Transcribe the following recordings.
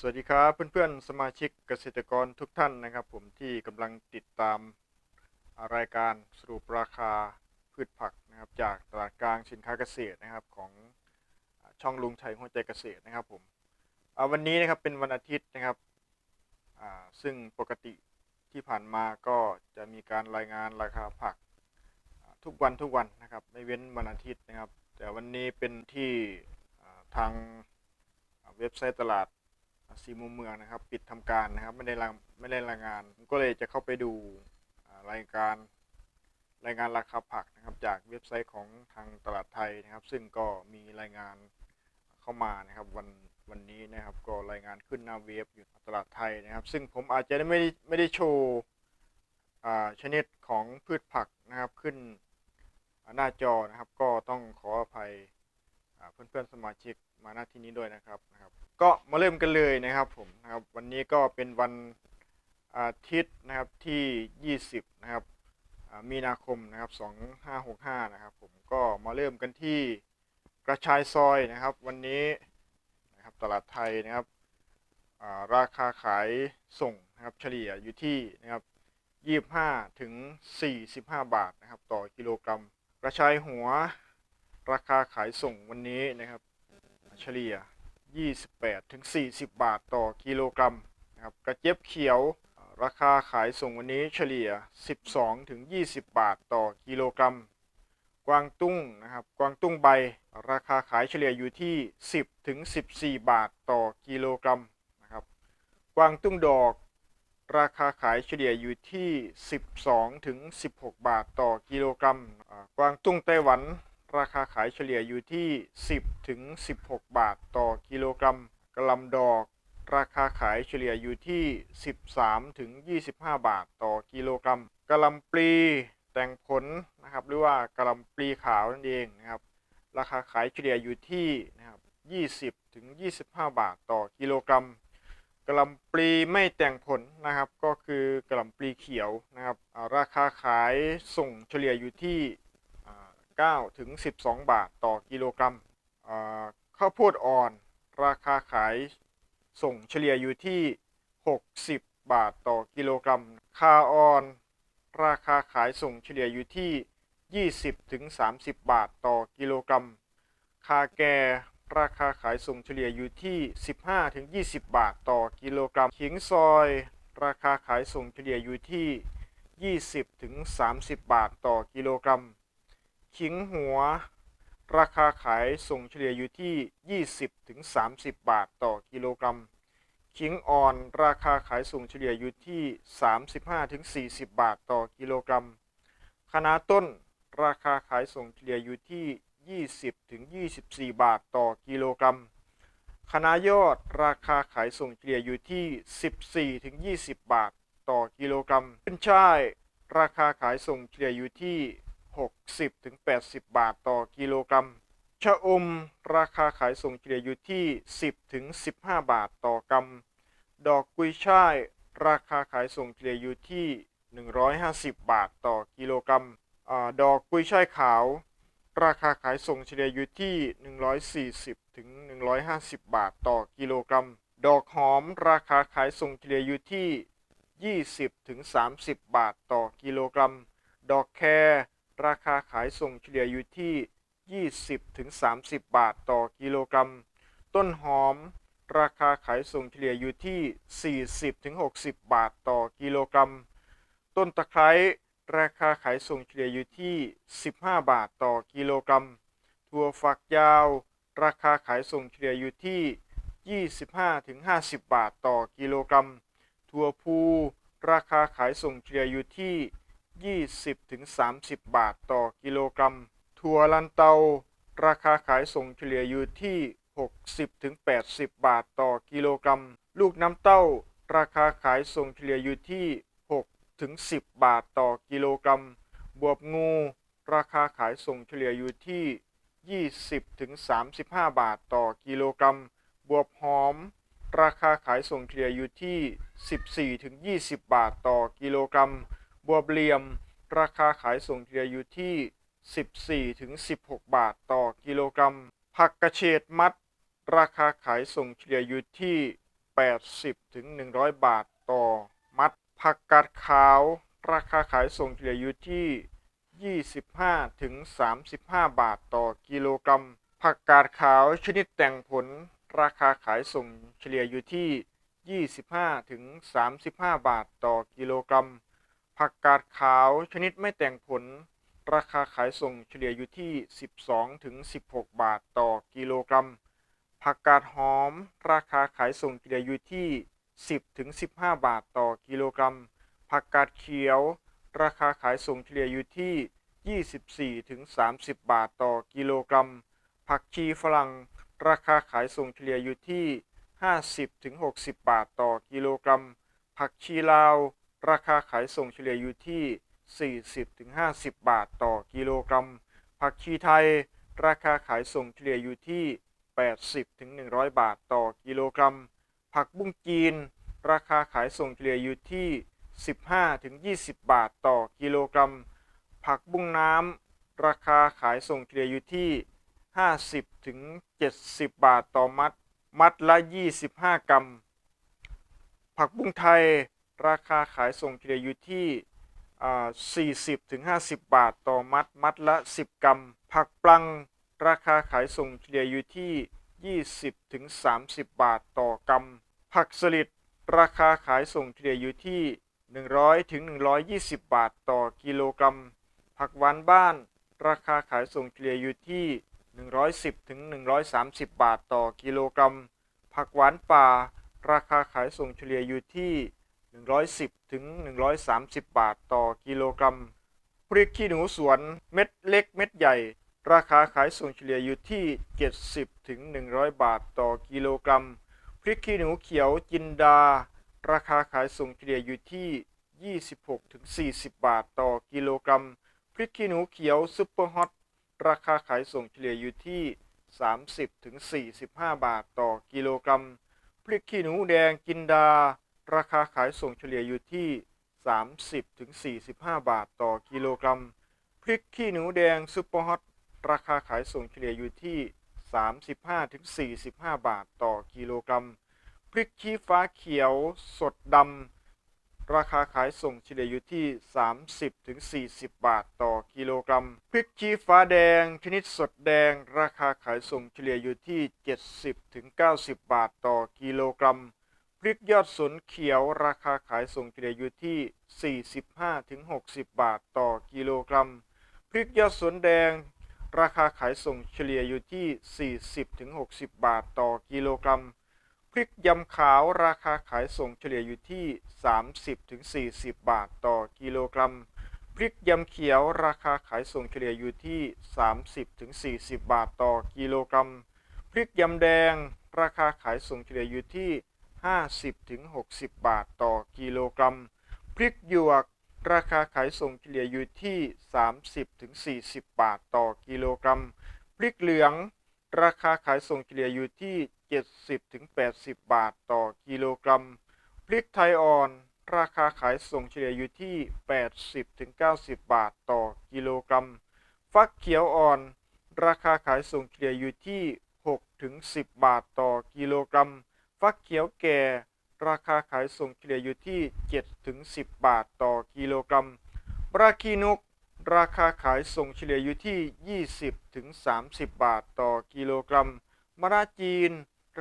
สวัสดีครับเพื่อนๆสมาชิกเกษตรกรทุกท่านนะครับ ผมที่กำลังติดตามรายการสรุปราคาพืชผักนะครับ จากตลาดกลางสินค้าเกษตรนะครับของช่องลุงชัยหัวใจเกษตรนะครับผมวันนี้นะครับเป็นวันอาทิตย์นะครับซึ่งปกติที่ผ่านมาก็จะมีการรายงานราคาผักทุกวันทุกวันนะครับ ไม่เว้นวันอาทิตย์นะครับ แต่วันนี้เป็นที่ทางเว็บไซต์ตลาด สีมุมเมืองนะครับ ปิดทำการนะครับ ไม่ได้รายไม่ได้รายงาน ผมก็เลยจะเข้าไปดูรายการรายงานราคาผักนะครับ จากเว็บไซต์ของทางตลาดไทยนะครับ ซึ่งก็มีรายงานเข้ามานะครับวันวันนี้นะครับ ก็รายงานขึ้นหน้าเว็บอยู่ตลาดไทยนะครับ ซึ่งผมอาจจะไม่ได้ไม่ได้โชว์ชนิดของพืชผักนะครับขึ้นหน้าจอนะครับ ก็ต้องขออภัย เพื่อนๆสมาชิกมาหน้าที่นี้ด้วยนะครับนะครับ ก็มาเริ่มกันเลยนะครับผมนะครับ วันนี้ก็เป็นวันอาทิตย์นะครับที่ 20 นะครับมีนาคมนะครับ 2565 นะครับ ผมก็มาเริ่มกันที่กระชายซอยนะครับ วันนี้นะครับตลาดไทยนะครับาราคาขายส่งนะครับเฉลี่ยอยู่ที่นะครับ 25 ถึง 45 บาทนะครับ ต่อกิโลกรัม กระชายหัว ราคาขายส่งวันนี้นะครับ เฉลี่ย 28ถึง40 บาทต่อกิโลกรัมนะครับกระเจี๊ยบเขียวราคาขายส่งวันนี้เฉลี่ย 12ถึง20 บาทต่อกิโลกรัม กวางตุ้งนะครับ กวางตุ้งใบ ราคาขายเฉลี่ยอยู่ที่ 10ถึง14 บาทต่อกิโลกรัมนะครับ กวางตุ้งดอก ราคาขายเฉลี่ยอยู่ที่ 12ถึง16 บาทต่อกิโลกรัม กวางตุ้งไต้หวัน ราคาขายเฉลี่ยอยู่ที่ 10 ถึง 16 บาทต่อกิโลกรัมกระลำดอก ราคาขายเฉลี่ยอยู่ที่ 13 ถึง 25 บาทต่อกิโลกรัมกระลำปลีแต่งผลนะครับหรือว่ากระลำปลีขาวนั่นเองนะครับ ราคาขายเฉลี่ยอยู่ที่นะครับ 20 ถึง 25 บาทต่อกิโลกรัมกระลำปลีไม่แต่งผลนะครับ ก็คือกระลำปลีเขียวนะครับ ราคาขายส่งเฉลี่ยอยู่ที่ 9ถึง12 บาทต่อกิโลกรัมข้าวโพดอ่อนราคาขายส่งเฉลี่ยอยู่ที่ 60 บาทต่อกิโลกรัม คาออน ราคาขายส่งเฉลี่ยอยู่ที่ 20ถึง30 บาทต่อกิโลกรัม คาแกราคาขายส่งเฉลี่ยอยู่ที่ 15ถึง20 บาทต่อกิโลกรัม ขิงซอย ราคาขายส่งเฉลี่ยอยู่ที่ 20ถึง30 บาทต่อกิโลกรัม ขิงหัว ราคาขายส่งเฉลี่ยอยู่ที่ 20-30 บาทต่อกิโลกรัม ขิงอ่อนราคาขายส่งเฉลี่ยอยู่ที่ 35-40 บาทต่อกิโลกรัมคะน้าต้นราคาขายส่งเฉลี่ยอยู่ที่ 20-24 บาทต่อกิโลกรัมคณะยอดราคาขายส่งเฉลี่ยอยู่ที่ 14-20 บาทต่อกิโลกรัมขึ้นช่ายราคาขายส่งเฉลี่ยอยู่ที่ 60ถึง80 บาทต่อกิโลกรัม ชะอมราคาขายส่งเฉลี่ยอยู่ที่ 10ถึง15 บาทต่อกรัม ดอกกุยช่ายราคาขายส่งเฉลี่ยอยู่ที่ 150 บาทต่อกิโลกรัมอดอกกุยช่ายขาว ราคาขายส่งเฉลี่ยอยู่ที่ 140ถึง150 บาทต่อกิโลกรัม ดอกหอมราคาขายส่งเฉลี่ยอยู่ที่ 20ถึง30 บาทต่อกิโลกรัม ดอกแคร ราคาขายส่งเฉลี่ยอยู่ที่ 20-30 บาทต่อกิโลกรัม ต้นหอม ราคาขายส่งเฉลี่ยอยู่ที่ 40-60 บาทต่อกิโลกรัม ต้นตะไคร้ราคาขายส่งเฉลี่ยอยู่ที่ 15 บาทต่อกิโลกรัม ถั่วฝักยาว ราคาขายส่งเฉลี่ยอยู่ที่ 25-50 บาทต่อกิโลกรัม ถั่วพู ราคาขายส่งเฉลี่ยอยู่ที่ 20ถึง30 บาทต่อกิโลกรัม ถั่วลันเตา ราคาขายส่งเฉลี่ยอยู่ที่ 60ถึง80 บาทต่อกิโลกรัม ลูกน้ำเต้า ราคาขายส่งเฉลี่ยอยู่ที่6ถึง10 บาทต่อกิโลกรัม บวบงู ราคาขายส่งเฉลี่ยอยู่ที่ 20ถึง35 บาทต่อกิโลกรัม บวบหอม ราคาขายส่งเฉลี่ยอยู่ที่ 14ถึง20 บาทต่อกิโลกรัม บัวเหลี่ยม ราคาขายส่งเฉลี่ยอยู่ที่ 14ถึง16 บาทต่อกิโลกรัม ผักกระเฉดมัด ราคาขายส่งเฉลี่ยอยู่ที่ 80ถึง100 บาทต่อมัด ผักกาดขาว ราคาขายส่งเฉลี่ยอยู่ที่ 25ถึง35 บาทต่อกิโลกรัม ผักกาดขาวชนิดแต่งผล ราคาขายส่งเฉลี่ยอยู่ที่ 25ถึง35 บาทต่อกิโลกรัม ผักกาดขาวชนิดไม่แต่งผล ราคาขายส่งเฉลี่ยอยู่ที่ 12ถึง16 บาทต่อกิโลกรัม ผักกาดหอม ราคาขายส่งเฉลี่ยอยู่ที่ 10ถึง15 บาทต่อกิโลกรัม ผักกาดเขียว ราคาขายส่งเฉลี่ยอยู่ที่ 24ถึง30 บาทต่อกิโลกรัม ผักชีฝรั่ง ราคาขายส่งเฉลี่ยอยู่ที่ 50ถึง60 บาทต่อกิโลกรัม ผักชีลาว ราคาขายส่งเฉลี่ยอยู่ที่ 40-50 บาทต่อกิโลกรัม ผักชีไทย ราคาขายส่งเฉลี่ยอยู่ที่ 80-100 บาทต่อกิโลกรัม ผักบุ้งจีน ราคาขายส่งเฉลี่ยอยู่ที่ 15-20 บาทต่อกิโลกรัม ผักบุ้งน้ำ ราคาขายส่งเฉลี่ยอยู่ที่ 50-70 บาทต่อมัด มัดละ 25 กรัม ผักบุ้งไทย ราคาขายส่งเฉลี่ยอยู่ที่อ่า40ถึง50 บาทต่อมัด มัดละ 10 กรัม ผักปลัง ราคาขายส่งเฉลี่ยอยู่ที่ 20ถึง30 บาทต่อกรัม ผักสลิด ราคาขายส่งเฉลี่ยอยู่ที่ 100ถึง120 บาทต่อกิโลกรัม ผักหวานบ้าน ราคาขายส่งเฉลี่ยอยู่ที่ 110ถึง130 บาทต่อกิโลกรัม ผักหวานป่า ราคาขายส่งเฉลี่ยอยู่ที่ 110 ถึง 130 บาทต่อกิโลกรัม พริกขี้หนูสวนเม็ดเล็กเม็ดใหญ่ ราคาขายส่งเฉลี่ยอยู่ที่ 70 ถึง 100 บาทต่อกิโลกรัม พริกขี้หนูเขียวจินดา ราคาขายส่งเฉลี่ยอยู่ที่ 26 ถึง 40 บาทต่อกิโลกรัม พริกขี้หนูเขียวซุปเปอร์ฮอต ราคาขายส่งเฉลี่ยอยู่ที่ 30 ถึง 45 บาทต่อกิโลกรัม พริกขี้หนูแดงจินดา ราคาขายส่งเฉลี่ยอยู่ที่ 30ถึง45 บาทต่อกิโลกรัม พริกขี้หนูแดงซุปเปอร์ฮอตราคาขายส่งเฉลี่ยอยู่ที่ 35ถึง45 บาทต่อกิโลกรัม พริกชี้ฟ้าเขียวสดดำราคาขายส่งเฉลี่ยอยู่ที่ 30ถึง40 บาทต่อกิโลกรัม พริกชี้ฟ้าแดงชนิดสดแดง ราคาขายส่งเฉลี่ยอยู่ที่ 70ถึง90 บาทต่อกิโลกรัม พริกยอดสนเขียวราคาขายส่งเฉลี่ยอยู่ที่ 45ถึง60 บาทต่อกิโลกรัม พริกยอดสนแดง ราคาขายส่งเฉลี่ยอยู่ที่ 40ถึง60 บาทต่อกิโลกรัม พริกยำขาวราคาขายส่งเฉลี่ยอยู่ที่ 30ถึง40 บาทต่อกิโลกรัม พริกยำเขียวราคาขายส่งเฉลี่ยอยู่ที่ 30ถึง40 บาทต่อกิโลกรัม พริกยำแดง ราคาขายส่งเฉลี่ยอยู่ที่ 50ถึง60 บาทต่อกิโลกรัม พริกหยวกราคาขายส่งเฉลี่ยอยู่ที่ 30ถึง40 บาทต่อกิโลกรัม พริกเหลือง ราคาขายส่งเฉลี่ยอยู่ที่ 70ถึง80 บาทต่อกิโลกรัม พริกไทยอ่อน ราคาขายส่งเฉลี่ยอยู่ที่ 80ถึง90 บาทต่อกิโลกรัม ฟักเขียวอ่อน ราคาขายส่งเฉลี่ยอยู่ที่6ถึง10 บาทต่อกิโลกรัม ฟักเขียวแก่ ราคาขายส่งเฉลี่ยอยู่ที่7ถึง10 บาทต่อกิโลกรัมบราคีนุกราคาขายส่งเฉลี่ยอยู่ที่ 20ถึง30 บาทต่อกิโลกรัมมะระจีน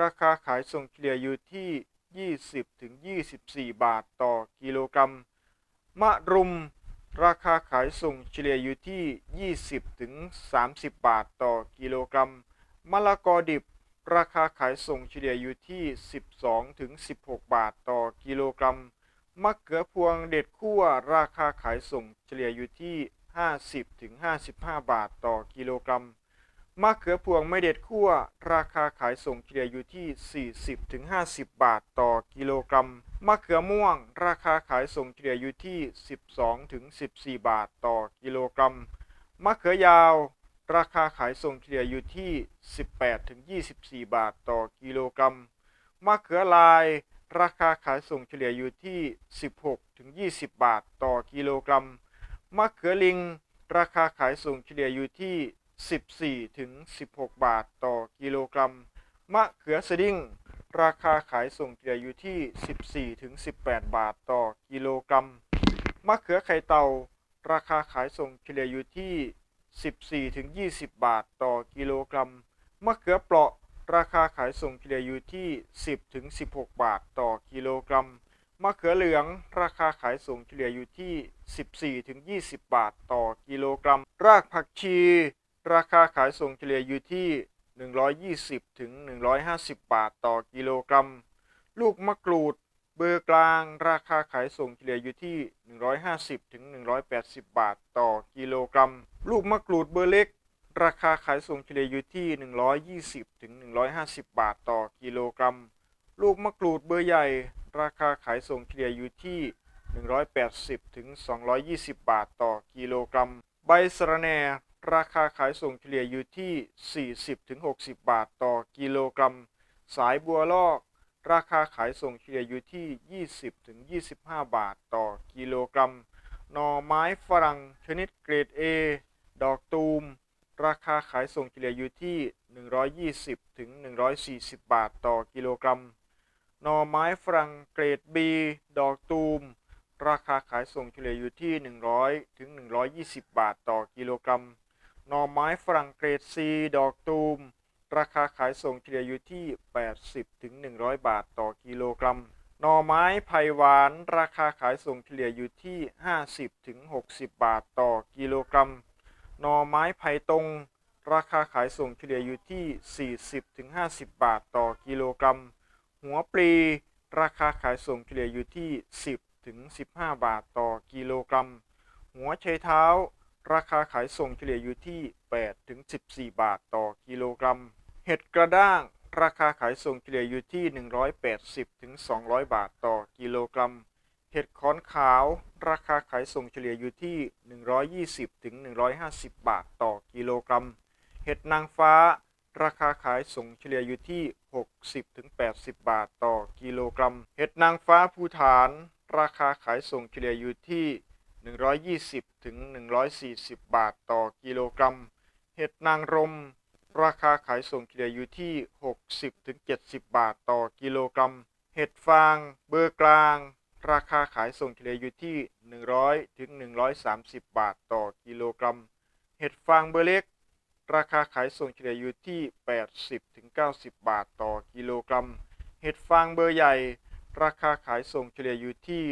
ราคาขายส่งเฉลี่ยอยู่ที่ 20ถึง24 บาทต่อกิโลกรัม มะรุม ราคาขายส่งเฉลี่ยอยู่ที่ 20ถึง30 บาทต่อกิโลกรัม มะละกอดิบ ราคาขายส่งเฉลี่ยอยู่ที่ 12 ถึง 16 บาทต่อกิโลกรัม มะเขือพวงเด็ดคั่ว ราคาขายส่งเฉลี่ยอยู่ที่ 50 ถึง 55 บาทต่อกิโลกรัม มะเขือพวงไม่เด็ดคั่ว ราคาขายส่งเฉลี่ยอยู่ที่ 40 ถึง 50 บาทต่อกิโลกรัม มะเขือม่วง ราคาขายส่งเฉลี่ยอยู่ที่ 12 ถึง 14 บาทต่อกิโลกรัม มะเขือยาว ราคาขายส่งเฉลี่ยอยู่ที่ 18-24 บาทต่อกิโลกรัม มะเขือลาย ราคาขายส่งเฉลี่ยอยู่ที่ 16-20 บาทต่อกิโลกรัม มะเขือลิง ราคาขายส่งเฉลี่ยอยู่ที่ 14-16 บาทต่อกิโลกรัม มะเขือสดิ้ง ราคาขายส่งเฉลี่ยอยู่ที่ 14-18 บาทต่อกิโลกรัม มะเขือไข่เต่า ราคาขายส่งเฉลี่ยอยู่ที่ 14ถึง20 บาทต่อกิโลกรัม มะเขือเปราะราคาขายส่งเฉลี่ยอยู่ที่ 10ถึง16 บาทต่อกิโลกรัม มะเขือเหลือง ราคาขายส่งเฉลี่ยอยู่ที่ 14ถึง20 บาทต่อกิโลกรัม รากผักชี ราคาขายส่งเฉลี่ยอยู่ที่ 120ถึง150 บาทต่อกิโลกรัม ลูกมะกรูดเบอร์กลางราคาขายส่งเฉลี่ยอยู่ที่ 150ถึง180 บาทต่อกิโลกรัม ลูกมะกรูดเบอร์เล็ก ราคาขายส่งเฉลี่ยอยู่ที่ 120ถึง150 บาทต่อกิโลกรัม ลูกมะกรูดเบอร์ใหญ่ ราคาขายส่งเฉลี่ยอยู่ที่ 180ถึง220 บาทต่อกิโลกรัม ใบสะระแหน่ราคาขายส่งเฉลี่ยอยู่ที่ 40ถึง60 บาทต่อกิโลกรัม สายบัวลอก ราคาขายส่งเฉลี่ยอยู่ที่ 20ถึง25 บาทต่อกิโลกรัม หน่อไม้ฝรั่งชนิดเกรด A ดอกตูม ราคาขายส่งเฉลี่ยอยู่ที่ 120 ถึง 140 บาทต่อกิโลกรัมหน่อไม้ฝรั่งเกรด B ดอกตูม ราคาขายส่งเฉลี่ยอยู่ที่ 100 ถึง 120 บาทต่อกิโลกรัมหน่อไม้ฝรั่งเกรด C ดอกตูม ราคาขายส่งเฉลี่ยอยู่ที่ 80 ถึง 100 บาทต่อกิโลกรัมหน่อไม้ไผ่หวาน ราคาขายส่งเฉลี่ยอยู่ที่ 50 ถึง 60 บาทต่อกิโลกรัม หน่อไม้ไผ่ตรง ราคาขายส่งเฉลี่ยอยู่ที่ 40ถึง50 บาทต่อกิโลกรัม หัวปลี ราคาขายส่งเฉลี่ยอยู่ที่ 10ถึง15 บาทต่อกิโลกรัม หัวไชเท้า ราคาขายส่งเฉลี่ยอยู่ที่8ถึง14 บาทต่อกิโลกรัม เห็ดกระด้าง ราคาขายส่งเฉลี่ยอยู่ที่ 180ถึง200 บาทต่อกิโลกรัม เห็ดขอนขาว ราคาขายส่งเฉลี่ยอยู่ที่ 120ถึง150 บาทต่อกิโลกรัม เห็ดนางฟ้า ราคาขายส่งเฉลี่ยอยู่ที่ 60ถึง80 บาทต่อกิโลกรัม เห็ดนางฟ้าภูฐาน ราคาขายส่งเฉลี่ยอยู่ที่ 120ถึง140 บาทต่อกิโลกรัม เห็ดนางรม ราคาขายส่งเฉลี่ยอยู่ที่ 60ถึง70 บาทต่อกิโลกรัม เห็ดฟาง เบอร์กลาง ราคาขายส่งเฉลี่ยอยู่ที่ 100 ถึง 130 บาทต่อกิโลกรัม เห็ดฟางเบอร์เล็ก ราคาขายส่งเฉลี่ยอยู่ที่ 80 ถึง 90 บาทต่อกิโลกรัม เห็ดฟางเบอร์ใหญ่ ราคาขายส่งเฉลี่ยอยู่ที่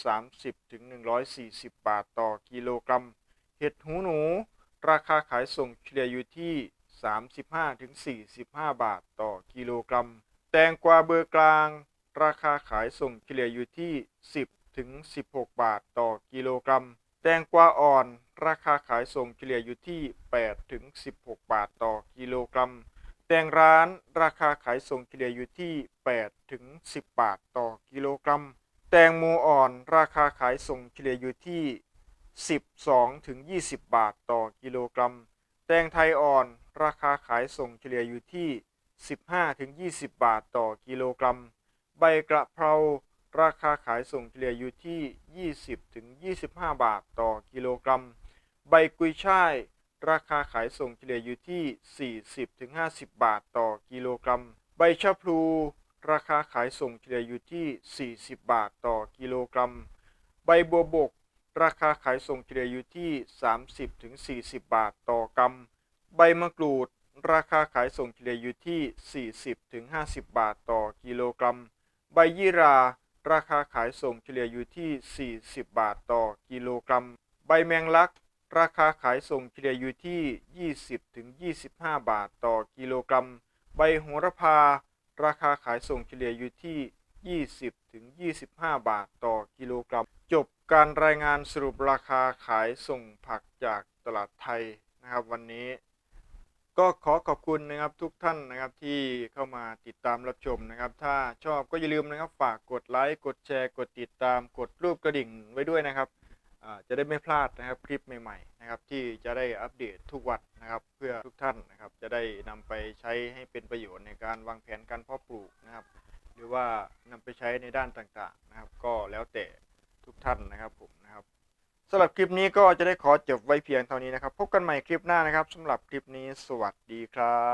130 ถึง 140 บาทต่อกิโลกรัม เห็ดหูหนู ราคาขายส่งเฉลี่ยอยู่ที่ 35 ถึง 45 บาทต่อกิโลกรัม แตงกวาเบอร์กลาง ราคาขายส่งเฉลี่ยอยู่ที่ 10 ถึง 16 บาทต่อกิโลกรัม แตงกวาอ่อน ราคาขายส่งเฉลี่ยอยู่ที่ 8 ถึง 16 บาทต่อกิโลกรัม แตงร้านราคาขายส่งเฉลี่ยอยู่ที่ 8 ถึง 10 บาทต่อกิโลกรัม แตงโมอ่อน ราคาขายส่งเฉลี่ยอยู่ที่ 12 ถึง 20 บาทต่อกิโลกรัม แตงไทยอ่อน ราคาขายส่งเฉลี่ยอยู่ที่ 15 ถึง 20 บาทต่อกิโลกรัม ใบกระเพราราคาขายส่งเฉลี่ยอยู่ที่ 20ถึง25 บาทต่อกิโลกรัม ใบกุยช่าย ราคาขายส่งเฉลี่ยอยู่ที่ 40ถึง50 บาทต่อกิโลกรัม ใบชะพลู ราคาขายส่งเฉลี่ยอยู่ที่ 40 บาทต่อกิโลกรัม ใบบัวบก ราคาขายส่งเฉลี่ยอยู่ที่ 30ถึง40 บาทต่อกรัม ใบมะกรูด ราคาขายส่งเฉลี่ยอยู่ที่ 40ถึง50 บาทต่อกิโลกรัม ใบยี่ราราคาขายส่งเฉลี่ยอยู่ที่ 40 บาทต่อกิโลกรัม ใบแมงลัก ราคาขายส่งเฉลี่ยอยู่ที่ 20ถึง25 บาทต่อกิโลกรัม ใบโหระพา ราคาขายส่งเฉลี่ยอยู่ที่ 20ถึง25 บาทต่อกิโลกรัม จบการรายงานสรุปราคาขายส่งผักจากตลาดไทยนะครับวันนี้ ก็ขอขอบคุณนะครับทุกท่านนะครับที่เข้ามาติดตามรับชมนะครับ ถ้าชอบก็อย่าลืมนะครับฝากกดไลค์กดแชร์ กดติดตาม กดรูปกระดิ่งไว้ด้วยนะครับจะได้ไม่พลาดนะครับคลิปใหม่ๆนะครับที่จะได้อัปเดตทุกวันนะครับเพื่อทุกท่านนะครับจะได้นำไปใช้ให้เป็นประโยชน์ในการวางแผนการเพาะปลูกนะครับ หรือว่านำไปใช้ในด้านต่างๆนะครับ ก็แล้วแต่ทุกท่านนะครับผมนะครับ สำหรับคลิปนี้ก็จะได้ขอจบไว้เพียงเท่านี้นะครับ พบกันใหม่คลิปหน้านะครับสำหรับคลิปนี้สวัสดีครับ